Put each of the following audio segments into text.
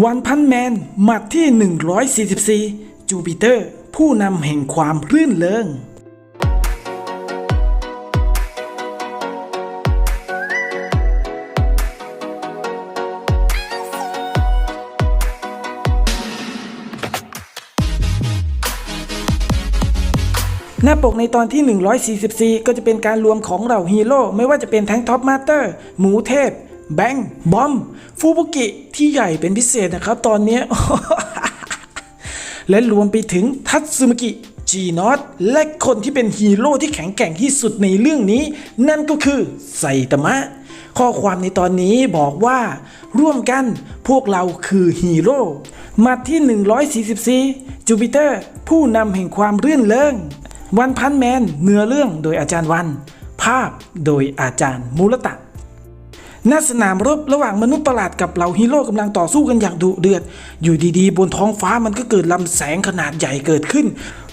วันพันแมนหมัดที่ 144 จูปิเตอร์ ผู้นำแห่งความรื่นเริงหน้าปกในตอนที่ 144 ก็จะเป็นการรวมของเหล่าฮีโร่ไม่ว่าจะเป็นแทงท็อปมาสเตอร์ หมูเทพ แบงบอม ฟูบุกิที่ใหญ่เป็นพิเศษนะครับตอนนี้ และรวมไปถึงทัตสึมกิจีนอตและคนที่เป็นฮีโร่ที่แข็งแกร่งที่สุดในเรื่องนี้ นั่นก็คือไซตามะ ข้อความในตอนนี้บอกว่า ร่วมกันพวกเราคือฮีโร่หมัดที่ 144 จูปิเตอร์ ผู้นำแห่งความรื่นเริงวันพันแมนเนื้อเรื่องโดยอาจารย์วัน ภาพโดยอาจารย์มูลตะ ณสนามรบระหว่างมนุษย์ประหลาดกับเหล่าฮีโร่กำลังต่อสู้กันอย่างดุเดือด อยู่ดีๆ บนท้องฟ้ามันก็เกิดลำแสงขนาดใหญ่เกิดขึ้น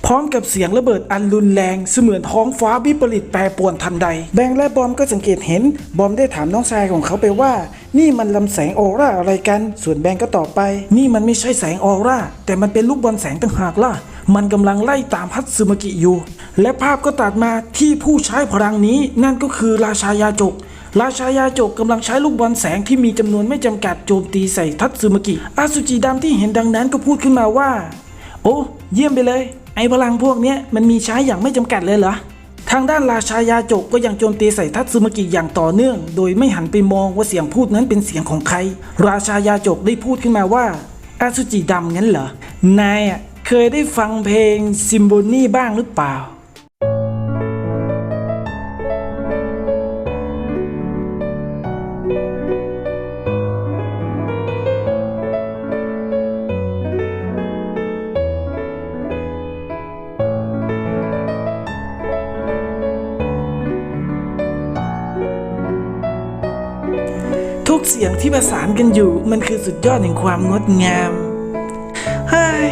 พร้อมกับเสียงระเบิดอันรุนแรง เสมือนท้องฟ้าวิปริตแปรปรวนทันใด แบงและบอมก็สังเกตเห็น บอมได้ถามน้องชายของเขาไปว่า นี่มันลำแสงออร่าอะไรกัน ส่วนแบงก็ตอบไป นี่มันไม่ใช่แสงออร่าแต่มันเป็นลูกบอลแสงต่างหากล่ะมันกำลังไล่ตามฮัตสึมากิอยู่ และภาพก็ตัดมาที่ผู้ใช้พลังนี้นั่นก็คือราชายาจก ราชายาโจกกำลังใช้ลูกบอลแสงที่มีจำนวนไม่จำกัดโจมตีใส่ทัตสึมากิ อาสุจิดำที่เห็นดังนั้นก็พูดขึ้นมาว่า โอ้เยี่ยมไปเลย ไอ้พลังพวกนี้มันมีใช้อย่างไม่จำกัดเลยเหรอทางด้านราชายาโจกก็ยังโจมตีใส่ทัตสึมากิอย่างต่อเนื่อง โดยไม่หันไปมองว่าเสียงพูดนั้นเป็นเสียงของใคร ราชายาโจกได้พูดขึ้นมาว่า อาสุจิดำงั้นเหรอ นายเคยได้ฟังเพลงซิมโบนีบ้างหรือเปล่า ที่ประสานกันอยู่มันคือสุดยอดแห่งความงดงามเฮ้ย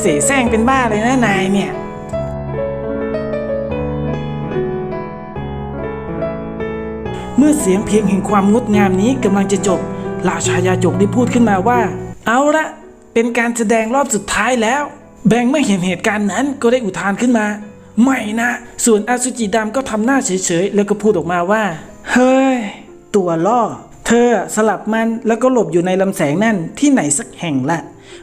เสแสร้งเป็นบ้าเลยนะนายเนี่ยเมื่อเสียงเพลงแห่งความงดงามนี้กำลังจะจบราชายาจกได้พูดขึ้นมาว่า เอาละเป็นการแสดงรอบสุดท้ายแล้ว แบงค์เมื่อเห็นเหตุการณ์นั้นก็ได้อุทานขึ้นมา ไม่นะ ส่วนอาสุจิดำก็ทำหน้าเฉยๆ แล้วก็พูดออกมาว่า เฮ้ย ตัวล่อ เธอสลับมันแล้วก็หลบอยู่ในลำแสงนั่นที่ไหนสักแห่งละ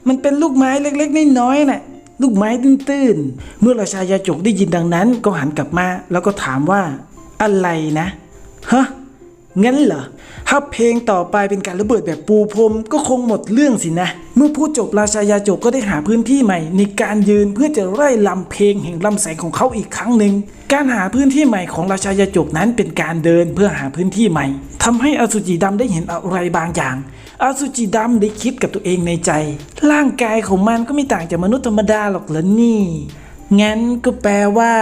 มันเป็นลูกไม้เล็กๆน้อยๆน่ะลูกไม้ตื้นๆ เมื่อราชายาจกได้ยินดังนั้นก็หันกลับมา แล้วก็ถามว่าอะไรนะฮะ งั้นเหรอ ถ้าเพลงต่อไปเป็นการระเบิดแบบปูพรมก็คงหมดเรื่องสินะ เมื่อพูดจบราชายาจกก็ได้หาพื้นที่ใหม่ ในการยืนเพื่อจะไล่ลำเพลงแห่งลำแสงของเขาอีกครั้งหนึ่ง การหาพื้นที่ใหม่ของราชายาจกนั้นเป็นการเดินเพื่อหาพื้นที่ใหม่ทำให้อสุจิดำได้เห็นอะไรบางอย่าง อสุจิดำได้คิดกับตัวเองในใจ ร่างกายของมันก็ไม่ต่างจากมนุษย์ธรรมดาหรอกเหรอนี่งั้นก็แปลว่า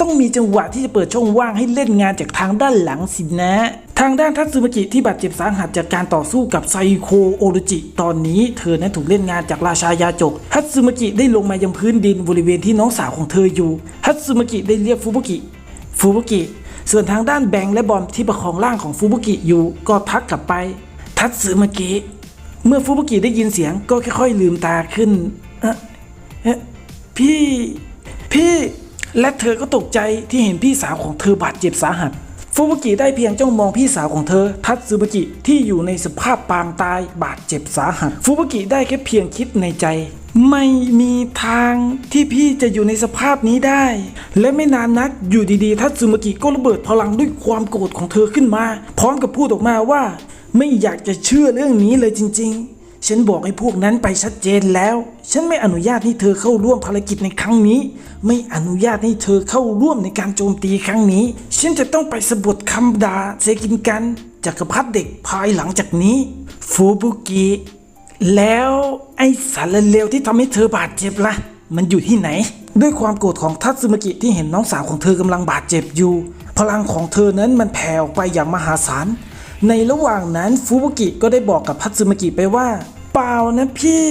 ต้องมีจังหวะที่จะเปิดช่องว่างให้เล่นงานจากทางด้านหลังสินะ ทางด้านทัตสึมากิที่บาดเจ็บสาหัสจากการต่อสู้กับไซโคโอรุจิ ตอนนี้เธอนั้นถูกเล่นงานจากราชายาจก ทัตสึมากิได้ลงมายังพื้นดินบริเวณที่น้องสาวของเธออยู่ ทัตสึมากิได้เรียกฟูบุกิ ฟูบุกิ ส่วนทางด้านแบงค์และบอมที่ประคองร่างของฟูบุกิอยู่ก็ทักกลับไป ทัตสึมากิ เมื่อฟูบุกิได้ยินเสียงก็ค่อยๆลืมตาขึ้นเอ๊ะเอ๊ะพี่ พี่ และเธอก็ตกใจที่เห็นพี่สาวของเธอบาดเจ็บสาหัส ฟูบุกิได้เพียงจ้องมองพี่สาวของเธอ ทัตสึบุกิที่อยู่ในสภาพปางตายบาดเจ็บสาหัส ฟูบุกิได้แค่เพียงคิดในใจ ไม่มีทางที่พี่จะอยู่ในสภาพนี้ได้ และไม่นานนักอยู่ดีๆ ทัตสึมากิก็ระเบิดพลังด้วยความโกรธของเธอขึ้นมา พร้อมกับพูดออกมาว่า ไม่อยากจะเชื่อเรื่องนี้เลยจริง ๆ ฉันบอกให้พวกนั้นไปชัดเจนแล้ว ฉันไม่อนุญาตให้เธอเข้าร่วมภารกิจในครั้งนี้ ไม่อนุญาตให้เธอเข้าร่วมในการโจมตีครั้งนี้ ฉันจะต้องไปสะบดคำด่าเซกินกันจากกรพรรดิเด็กภายหลังจากนี้ฟูบุกิแล้วไอ้สารเลวที่ทำให้เธอบาดเจ็บละ่ะ มันอยู่ที่ไหน ด้วยความโกรธของทัตสึมากิที่เห็นน้องสาวของเธอกำลังบาดเจ็บอยู่ พลังของเธอนั้นมันแผ่ออกไปอย่างมหาศาล ในระหว่างนั้นฟูบุกิก็ได้บอกกับทัตสึมากิไปว่า เปล่านะพี่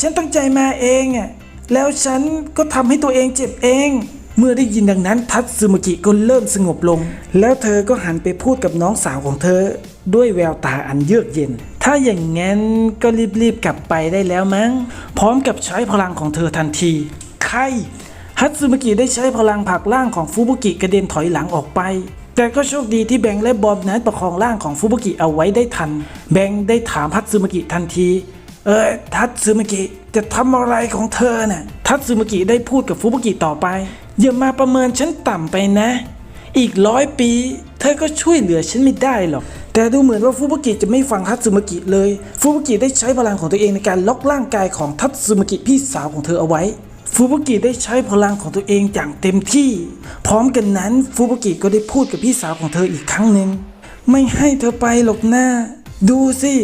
ฉันตั้งใจมาเองอะแล้วฉันก็ทำให้ตัวเองเจ็บเอง เมื่อได้ยินดังนั้นทัตสึมากิก็เริ่มสงบลง แล้วเธอก็หันไปพูดกับน้องสาวของเธอ ด้วยแววตาอันเยือกเย็น ถ้าอย่างงั้นก็รีบๆกลับไปได้แล้วมั้ง พร้อมกับใช้พลังของเธอทันทีใครฮัตสึมากิได้ใช้พลังผลักร่างของฟูบุกิกระเด็นถอยหลังออกไป แต่ก็โชคดีที่แบงค์และบอมนั้นประคองร่างของฟูบุกิเอาไว้ได้ทัน แบงค์ได้ถามฮัตสึมกิทันที เออทัตสึมกิจะทำอะไรของเธอน่ะทัตสึมกิได้พูดกับฟูบุกิต่อไปอย่ามาประเมินฉันต่ำไปนะ อีกร้อยปี เธอก็ช่วยเหลือฉันไม่ได้หรอก แต่ดูเหมือนว่าฟูบุกิจะไม่ฟังทัตสึมกิเลย ฟูบุกิได้ใช้พลังของตัวเองในการล็อกร่างกายของทัตสึมกิพี่สาวของเธอเอาไว้ ฟูบุกิได้ใช้พลังของตัวเองอย่างเต็มที่ พร้อมกันนั้นฟูบุกิก็ได้พูดกับพี่สาวของเธออีกครั้งหนึ่งไม่ให้เธอไปหรอกนะดูสิ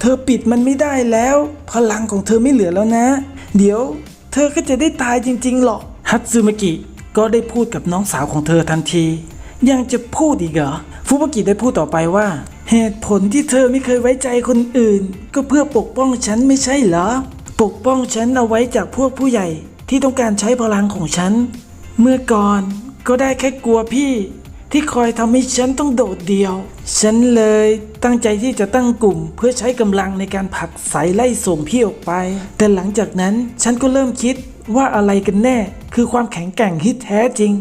เธอปิดมันไม่ได้แล้ว พลังของเธอไม่เหลือแล้วนะ เดี๋ยว เธอก็จะได้ตายจริงๆหรอกฮัตสึมกิก็ได้พูดกับน้องสาวของเธอทันที ยังจะพูดอีกเหรอฟูบุกิได้พูดต่อไปว่า เหตุผลที่เธอไม่เคยไว้ใจคนอื่น ก็เพื่อปกป้องฉันไม่ใช่เหรอ ปกป้องฉันเอาไว้จากพวกผู้ใหญ่ ที่ต้องการใช้พลังของฉัน เมื่อก่อนก็ได้แค่กลัวพี่ ที่คอยทำให้ฉันต้องโดดเดี่ยว ฉันเลยตั้งใจที่จะตั้งกลุ่ม เพื่อใช้กำลังในการผลักไสไล่ส่งพี่ออกไป แต่หลังจากนั้นฉันก็เริ่มคิดว่าอะไรกันแน่ คือความแข็งแกร่งที่แท้จริง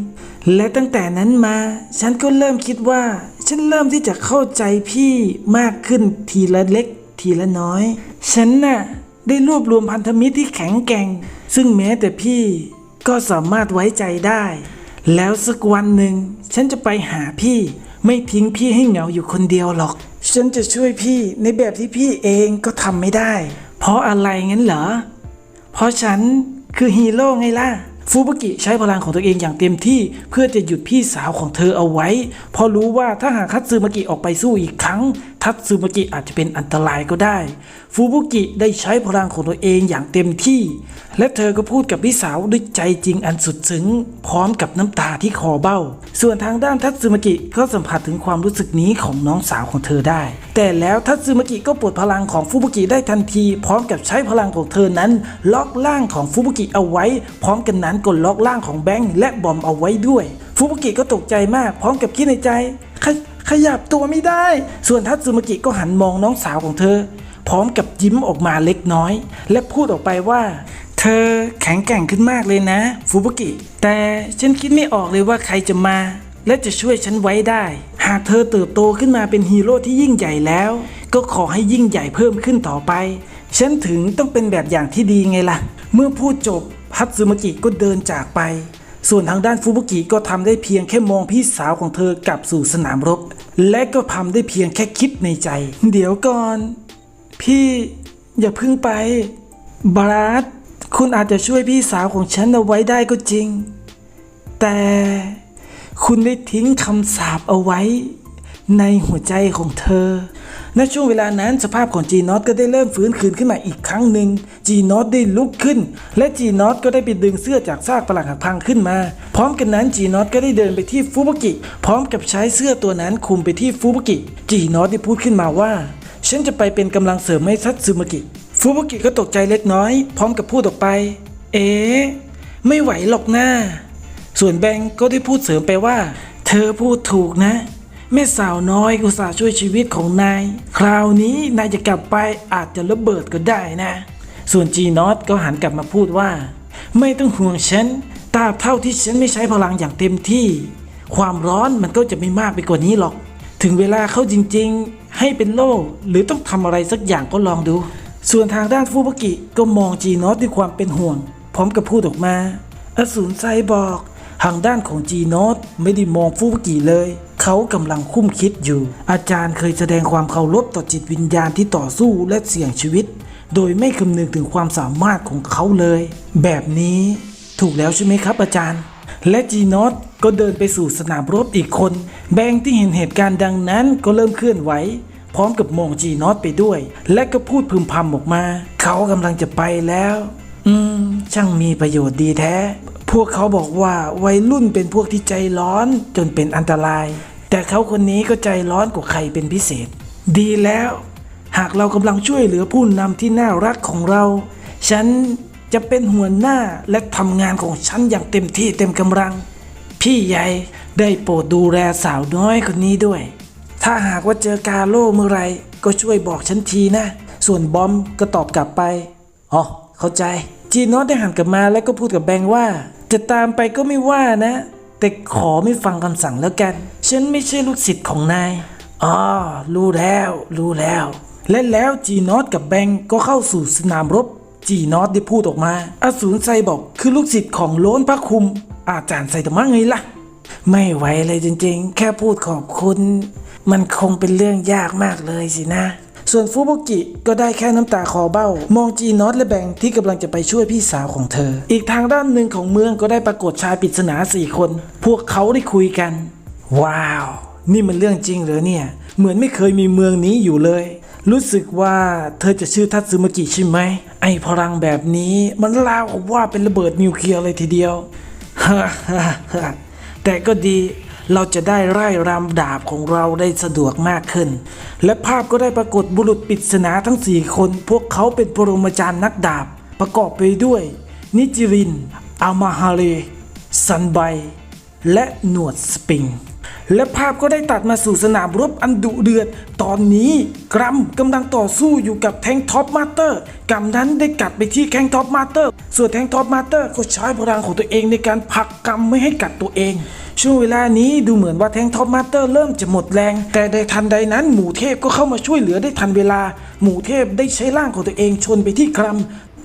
และตั้งแต่นั้นมา ฉันก็เริ่มคิดว่า ฉันเริ่มที่จะเข้าใจพี่มากขึ้นทีละเล็กทีละน้อย ฉันน่ะ ได้รวบรวมพันธมิตรที่แข็งแกร่ง ซึ่งแม้แต่พี่ก็สามารถไว้ใจได้ แล้วสักวันหนึ่ง ฉันจะไปหาพี่ ไม่ทิ้งพี่ให้เหงาอยู่คนเดียวหรอก ฉันจะช่วยพี่ในแบบที่พี่เองก็ทำไม่ได้ เพราะอะไรงั้นเหรอ เพราะฉันคือฮีโร่ไงล่ะฟูบุกิใช้พลังของตัวเองอย่างเต็มที่เพื่อจะหยุดพี่สาวของเธอเอาไว้ เพราะรู้ว่าถ้าหากทัตสึมากิออกไปสู้อีกครั้ง ทัตสึมากิอาจจะเป็นอันตรายก็ได้ ฟูบุกิได้ใช้พลังของตัวเองอย่างเต็มที่ และเธอก็พูดกับพี่สาวด้วยใจจริงอันสุดซึ้ง พร้อมกับน้ำตาที่คอเบ้า ส่วนทางด้านทัตสึมากิก็สัมผัสถึงความรู้สึกนี้ของน้องสาวของเธอได้ แต่แล้วทัตสึมากิก็ปลดพลังของฟูบุกิได้ทันที พร้อมกับใช้พลังของเธอนั้น ล็อกร่างของฟูบุกิเอาไว้ พร้อมกันนั้นก็ล็อกร่างของแบงค์และบอมเอาไว้ด้วย ฟูบุกิก็ตกใจมากพร้อมกับคิดในใจ ขยับตัวไม่ได้ ส่วนทัตสึมากิก็หันมองน้องสาวของเธอ พร้อมกับยิ้มออกมาเล็กน้อย และพูดออกไปว่า เธอแข็งแกร่งขึ้นมากเลยนะ ฟูบุกิ แต่ฉันคิดไม่ออกเลยว่าใครจะมา และจะช่วยฉันไว้ได้ หากเธอเติบโตขึ้นมาเป็นฮีโร่ที่ยิ่งใหญ่แล้ว ก็ขอให้ยิ่งใหญ่เพิ่มขึ้นต่อไป ฉันถึงต้องเป็นแบบอย่างที่ดีไงล่ะ เมื่อพูดจบฮัตสึมากิก็เดินจากไปส่วนทางด้านฟูบุกิก็ทำได้เพียงแค่มองพี่สาวของเธอกลับสู่สนามรบ และก็ทำได้เพียงแค่คิดในใจ เดี๋ยวก่อน พี่อย่าพึ่งไป บราสคุณอาจจะช่วยพี่สาวของฉันเอาไว้ได้ก็จริง แต่คุณได้ทิ้งคำสาปเอาไว้ ในหัวใจของเธอ ณช่วงเวลานั้นสภาพของจีนอตก็ได้เริ่มฟื้นคืนขึ้นมาอีกครั้งหนึ่งจีนอตได้ลุกขึ้น และจีนอตก็ได้ไปดึงเสื้อจากซากปลักหักพังขึ้นมา พร้อมกันนั้นจีนอตก็ได้เดินไปที่ฟูบุกิ พร้อมกับใช้เสื้อตัวนั้นคลุมไปที่ฟูบุกิ จีนอตได้พูดขึ้นมาว่า ฉันจะไปเป็นกำลังเสริมให้ทัตสึมากิฟูบุกิก็ตกใจเล็กน้อย พร้อมกับพูดออกไป เอ๊ไม่ไหวหรอกหน้า ส่วนแบงก์ก็ได้พูดเสริมไปว่า เธอพูดถูกนะ แม่สาวน้อยอุตส่าห์ช่วยชีวิตของนาย คราวนี้นายจะกลับไปอาจจะระเบิดก็ได้นะ ส่วนจีนอตก็หันกลับมาพูดว่า ไม่ต้องห่วงฉันตราบเท่าที่ฉันไม่ใช้พลังอย่างเต็มที่ ความร้อนมันก็จะไม่มากไปกว่านี้หรอก ถึงเวลาเข้าจริงๆ ให้เป็นโล่หรือต้องทำอะไรสักอย่างก็ลองดู ส่วนทางด้านฟูบกิก็มองจีนอตด้วยความเป็นห่วง พร้อมกับพูดออกมา อสูรไซบอกทางด้านของจีโนตไม่ได้มองฟูบกิเลย เขากำลังคุ้มคิดอยู่ อาจารย์เคยแสดงความเคารพต่อจิตวิญญาณที่ต่อสู้และเสี่ยงชีวิต โดยไม่คำนึงถึงความสามารถของเขาเลย แบบนี้ถูกแล้วใช่ไหมครับอาจารย์ และจีโนตก็เดินไปสู่สนามรบอีกคน แบงค์ที่เห็นเหตุการณ์ดังนั้นก็เริ่มเคลื่อนไหวพร้อมกับมองจีนอตไปด้วย และก็พูดพึมพำออกมา เขากำลังจะไปแล้ว อืม ช่างมีประโยชน์ดีแท้ พวกเขาบอกว่าวัยรุ่นเป็นพวกที่ใจร้อนจนเป็นอันตราย แต่เขาคนนี้ก็ใจร้อนกว่าใครเป็นพิเศษ ดีแล้ว หากเรากำลังช่วยเหลือผู้นำที่น่ารักของเรา ฉันจะเป็นหัวหน้าและทำงานของฉันอย่างเต็มที่เต็มกำลัง พี่ใหญ่ได้โปรดดูแลสาวน้อยคนนี้ด้วย ถ้าหากว่าเจอกาโร่เมื่อไรก็ช่วยบอกฉันทีนะ ส่วนบอมก็ตอบกลับไป อ๋อ เข้าใจ จีโนอตได้หันกลับมาแล้วก็พูดกับแบงว่า จะตามไปก็ไม่ว่านะ แต่ขอไม่ฟังคำสั่งแล้วกัน ฉันไม่ใช่ลูกศิษย์ของนายอ๋อรู้แล้ว รู้แล้ว และแล้วจีนอตกับแบงก์ก็เข้าสู่สนามรบ จีนอตได้พูดออกมา อสูรไซบอกคือลูกศิษย์ของโล้นพระคุม อาจารย์ไซตมะไงล่ะ ไม่ไหวเลยจริงๆ แค่พูดขอบคุณ มันคงเป็นเรื่องยากมากเลยสินะ ส่วนฟูบุกิก็ได้แค่น้ำตาคอเบ้า มองจีนอตและแบงที่กำลังจะไปช่วยพี่สาวของเธอ อีกทางด้านหนึ่งของเมืองก็ได้ปรากฏชายปริศนาสี่คน พวกเขาได้คุยกัน ว้าว นี่มันเรื่องจริงเหรอเนี่ย เหมือนไม่เคยมีเมืองนี้อยู่เลย รู้สึกว่าเธอจะชื่อทัตสึมากิใช่ไหม ไอพลังแบบนี้มันราวกับว่าเป็นระเบิดนิวเคลียร์เลยทีเดียวฮ่าฮ่าฮ่าแต่ก็ดี เราจะได้ไล่รำดาบของเราได้สะดวกมากขึ้น และภาพก็ได้ปรากฏบุรุษปริศนาทั้งสี่คน พวกเขาเป็นปรมาจารย์นักดาบ ประกอบไปด้วย นิจิริน อามาฮาเรซันไบ และหนวดสปริง และภาพก็ได้ตัดมาสู่สนามรบอันดุเดือด ตอนนี้กรัมกำลังต่อสู้อยู่กับแทงท็อปมาสเตอร์กรัมนั้นได้กัดไปที่แทงท็อปมาสเตอร์ ส่วนแทงท็อปมาสเตอร์ก็ใช้พลังของตัวเองในการผลักกรัมไม่ให้กัดตัวเอง ช่วงเวลานี้ดูเหมือนว่าแทงท็อปมาสเตอร์เริ่มจะหมดแรง แต่ในทันใดนั้นหมูเทพก็เข้ามาช่วยเหลือได้ทันเวลา หมูเทพได้ใช้ร่างของตัวเองชนไปที่กรัม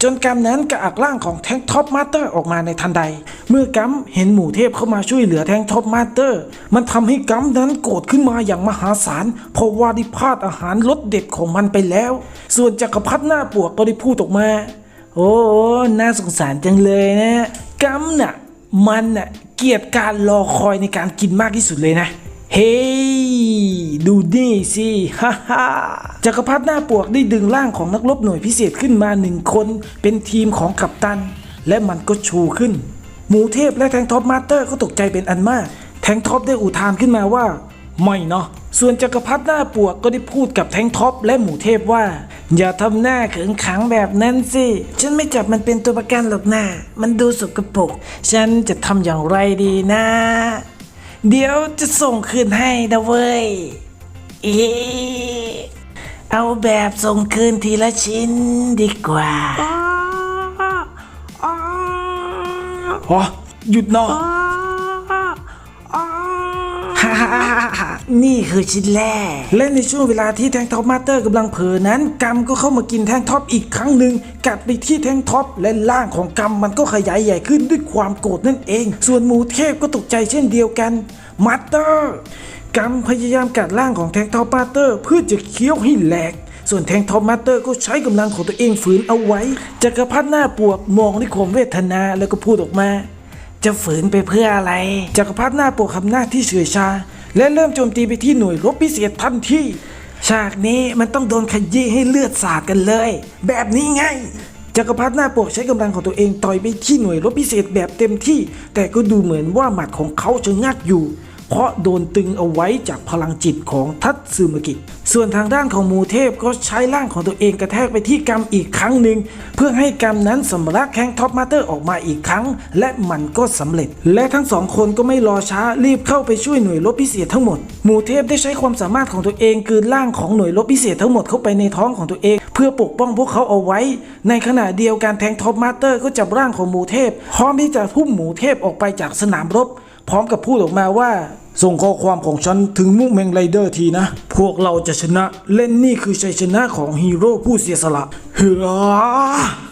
จนกัมนั้นกระอักร่างของแทงท็อปมาสเตอร์ออกมาในทันใด เมื่อกัมเห็นหมู่เทพเข้ามาช่วยเหลือแทงท็อปมาสเตอร์ มันทำให้กัมนั้นโกรธขึ้นมาอย่างมหาศาลเพราะว่าได้พลาดอาหารรสเด็ดของมันไปแล้ว ส่วนจักรพรรดิหน้าปวกก็ได้พูดออกมา โอ้โหน่าสงสารจังเลยนะกัมน่ะ มันน่ะ เกียรตการรอคอยในการกินมากที่สุดเลยนะ เฮ้ดูนี่สิฮ่าฮ่าจักรพรรดิหน้าปวกได้ดึงร่างของนักรบหน่วยพิเศษขึ้นมาหนึ่งคน เป็นทีมของกัปตัน และมันก็ชูขึ้น หมูเทพและแทงท็อปมาสเตอร์ก็ตกใจเป็นอันมาก แทงท็อปได้อุทานขึ้นมาว่า ไม่เนาะส่วนจักรพรรดิหน้าปวกก็ได้พูดกับแทงท็อปและหมูเทพว่า อย่าทำหน้าเขิงขังแบบนั้นสิ ฉันไม่จับมันเป็นตัวประกันหรอกนะมันดูสกปรกฉันจะทำอย่างไรดีนะ เดี๋ยวจะส่งคืนให้นะเว้ยเอเอาแบบส่งคืนทีละชิ้นดีกว่าอ๋อหยุดเนาะฮ่าฮ่าฮ่าฮ่า นี่คือชิ้นแรก และในช่วงเวลาที่แทงท็อปมาสเตอร์กำลังเผลอนั้นกัมก็เข้ามากินแทงท็อปอีกครั้งหนึ่งกัดไปที่แทงท็อปและร่างของกัมมันก็ขยายใหญ่ขึ้นด้วยความโกรธนั่นเอง ส่วนหมูเทพก็ตกใจเช่นเดียวกันมาสเตอร์กัมพยายามกัดร่างของแทงท็อปมาสเตอร์เพื่อจะเคี้ยวให้แหลกส่วนแทงท็อปมาสเตอร์ก็ใช้กำลังของตัวเองฝืนเอาไว้จักรพรรดิหน้าปวกมองด้วยความเวทนาแล้วก็พูดออกมา จะฝืนไปเพื่ออะไรจักรพรรดิหน้าปวกทำหน้าที่เฉยชา และเริ่มโจมตีไปที่หน่วยรบพิเศษทันทีฉากนี้มันต้องโดนขยี้ให้เลือดสาดกันเลย แบบนี้ไงจักรพรรดิหน้าปกใช้กำลังของตัวเองต่อยไปที่หน่วยรบพิเศษแบบเต็มที่ แต่ก็ดูเหมือนว่าหมัดของเขาจะงักอยู่ เพราะโดนตึงเอาไว้จากพลังจิตของทัตสึมากิ ส่วนทางด้านของมูเทพก็ใช้ร่างของตัวเองกระแทกไปที่กรรมอีกครั้งหนึ่ง เพื่อให้กรรมนั้นสำลักแข้งท็อปมาเตอร์ออกมาอีกครั้ง และมันก็สำเร็จ และทั้งสองคนก็ไม่รอช้ารีบเข้าไปช่วยหน่วยรบพิเศษทั้งหมด มูเทพได้ใช้ความสามารถของตัวเองกืนร่างของหน่วยรบพิเศษทั้งหมดเข้าไปในท้องของตัวเอง เพื่อปกป้องพวกเขาเอาไว้ ในขณะเดียวกันแทงท็อปมาเตอร์ก็จับร่างของมูเทพพร้อมที่จะพุ่มหมูเทพออกไปจากสนามรบ พร้อมกับพูดออกมาว่า ส่งข้อความของฉันถึงมุกเมงไรเดอร์ทีนะ พวกเราจะชนะเล่นนี่คือชัยชนะของฮีโร่ผู้เสียสละเฮ้อ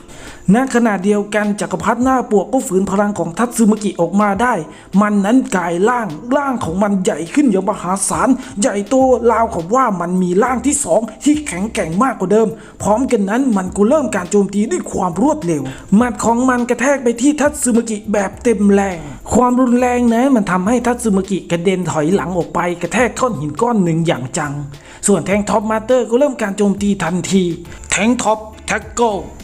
ณขณะเดียวกันจักรพรรดิหน้าปวกก็ฝืนพลังของทัตสึมากิออกมาได้ มันนั้นกลายร่างร่างของมันใหญ่ขึ้นอย่างมหาศาลใหญ่โตราวกับว่ามันมีร่างที่สองที่แข็งแกร่งมากกว่าเดิม พร้อมกันนั้นมันก็เริ่มการโจมตีด้วยความรวดเร็วหมัดของมันกระแทกไปที่ทัตสึมากิแบบเต็มแรง ความรุนแรงนั้นมันทำให้ทัตสึมากิกระเด็นถอยหลังออกไป กระแทกก้อนหินก้อนหนึ่งอย่างจัง ส่วนแทงท็อปมาเตอร์ก็เริ่มการโจมตีทันทีแทงท็อป แท็กโก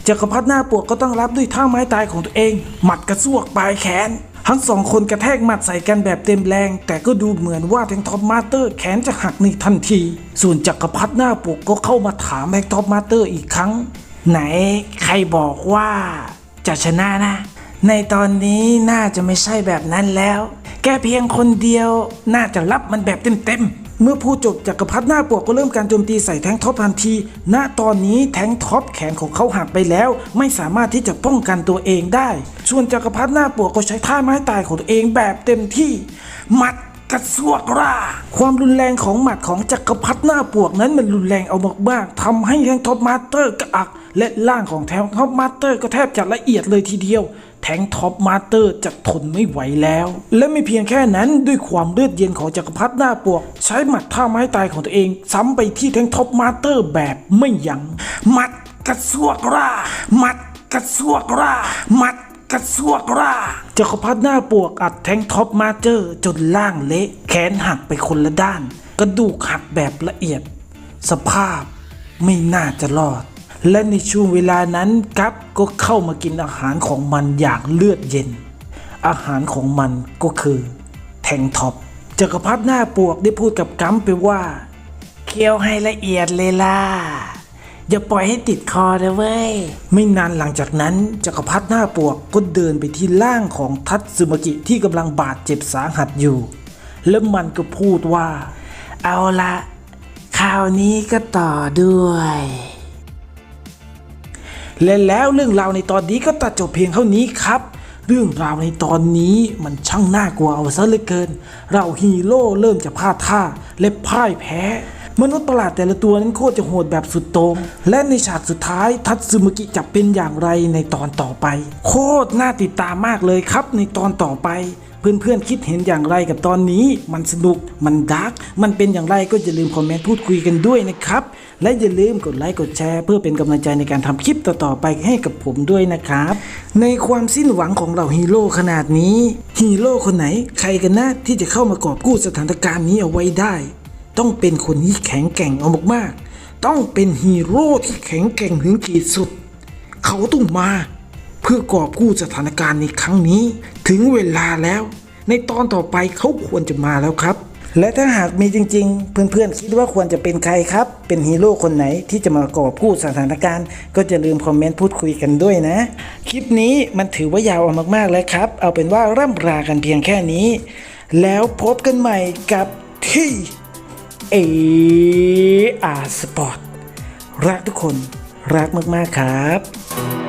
จักรพรรดิหน้าปวกก็ต้องรับด้วยท่าไม้ตายของตัวเอง หมัดกระซวกปลายแขน ทั้งสองคนกระแทกหมัดใส่กันแบบเต็มแรง แต่ก็ดูเหมือนว่าแทงท็อปมาสเตอร์แขนจะหักในทันที ส่วนจักรพรรดิหน้าปวกก็เข้ามาถามแทงท็อปมาสเตอร์อีกครั้ง ไหนใครบอกว่าจะชนะนะ ในตอนนี้น่าจะไม่ใช่แบบนั้นแล้ว แกเพียงคนเดียวน่าจะรับมันแบบเต็มๆ เมื่อพูดจบจักรพรรดิหน้าปวกก็เริ่มการโจมตีใส่แทงท็อปทันที ณ ตอนนี้แทงท็อปแขนของเขาหักไปแล้ว ไม่สามารถที่จะป้องกันตัวเองได้ ส่วนจักรพรรดิหน้าปวกก็ใช้ท่าไม้ตายของตัวเองแบบเต็มที่ หมัดกระซวกราความรุนแรงของหมัดของจักรพรรดิหน้าปวกนั้นมันรุนแรงเอามากๆทำให้แทงท็อปมาสเตอร์กระอัก และล่างของแทงท็อปมาสเตอร์ก็แทบจะละเอียดเลยทีเดียว แทงท็อปมาสเตอร์จะทนไม่ไหวแล้ว และไม่เพียงแค่นั้นด้วยความเลือดเย็นของจักรพรรดิหน้าปวก ใช้หมัดท่าไม้ตายของตัวเอง ซ้ำไปที่แทงท็อปมาสเตอร์แบบไม่ยัง้งหมัดกระซวกราหมัดกระซวกราหมัดกระซวกราจักรพรรดิหน้าปวกอัดแทงท็อปมาเจอร์จนล่างเละ แขนหักไปคนละด้าน กระดูกหักแบบละเอียด สภาพไม่น่าจะรอด และในช่วงเวลานั้นกัปก็เข้ามากินอาหารของมันอย่างเลือดเย็น อาหารของมันก็คือ แทงท็อปจักรพรรดิหน้าปวกได้พูดกับกัมไปว่า เคี้ยวให้ละเอียดเลยล่ะอย่าปล่อยให้ติดคอนะเว้ย ไม่นานหลังจากนั้นจักรพรรดิหน้าปวกก็เดินไปที่ล่างของทัตสึมากิที่กำลังบาดเจ็บสาหัสอยู่ แล้วมันก็พูดว่า เอาละคราวนี้ก็ต่อด้วย และแล้วเรื่องราวในตอนนี้ก็ตัดจบเพียงเท่านี้ครับ เรื่องราวในตอนนี้มันช่างน่ากลัวเอาซะเหลือเกิน เราฮีโร่เริ่มจะพลาดท่าและพ่ายแพ้ มนุษย์ประหลาดแต่ละตัวนั้นโคตรจะโหดแบบสุดโตรงและในฉากสุดท้ายทัตสึมุกิจะเป็นอย่างไรในตอนต่อไป โคตรน่าติดตามมากเลยครับในตอนต่อไป เพื่อนๆคิดเห็นอย่างไรกับตอนนี้ มันสนุกมันดาร์กมันเป็นอย่างไรก็อย่าลืมคอมเมนต์พูดคุยกันด้วยนะครับ และอย่าลืมกดไลค์กดแชร์ เพื่อเป็นกำลังใจในการทำคลิปต่อๆไปให้กับผมด้วยนะครับ ในความสิ้นหวังของเราฮีโร่ขนาดนี้ฮีโร่คนไหนใครกันนะที่จะเข้ามากอบกู้สถานการณ์นี้เอาไว้ได้ ต้องเป็นคนที่แข็งแกร่งเอามากๆต้องเป็นฮีโร่ที่แข็งแกร่งถึงขีดสุด เขาต้องมา เพื่อกอบกู้สถานการณ์ในครั้งนี้ ถึงเวลาแล้ว ในตอนต่อไปเขาควรจะมาแล้วครับ และถ้าหากมีจริง ๆ เพื่อนๆคิดว่าควรจะเป็นใครครับ เป็นฮีโร่คนไหนที่จะมากอบกู้สถานการณ์ ก็จะลืมคอมเมนต์พูดคุยกันด้วยนะ คลิปนี้มันถือว่ายาวมากๆแล้วครับ เอาเป็นว่าร่ำรากันเพียงแค่นี้ แล้วพบกันใหม่กับที่เออาสปอร์ตรักทุกคนรักมากๆครับ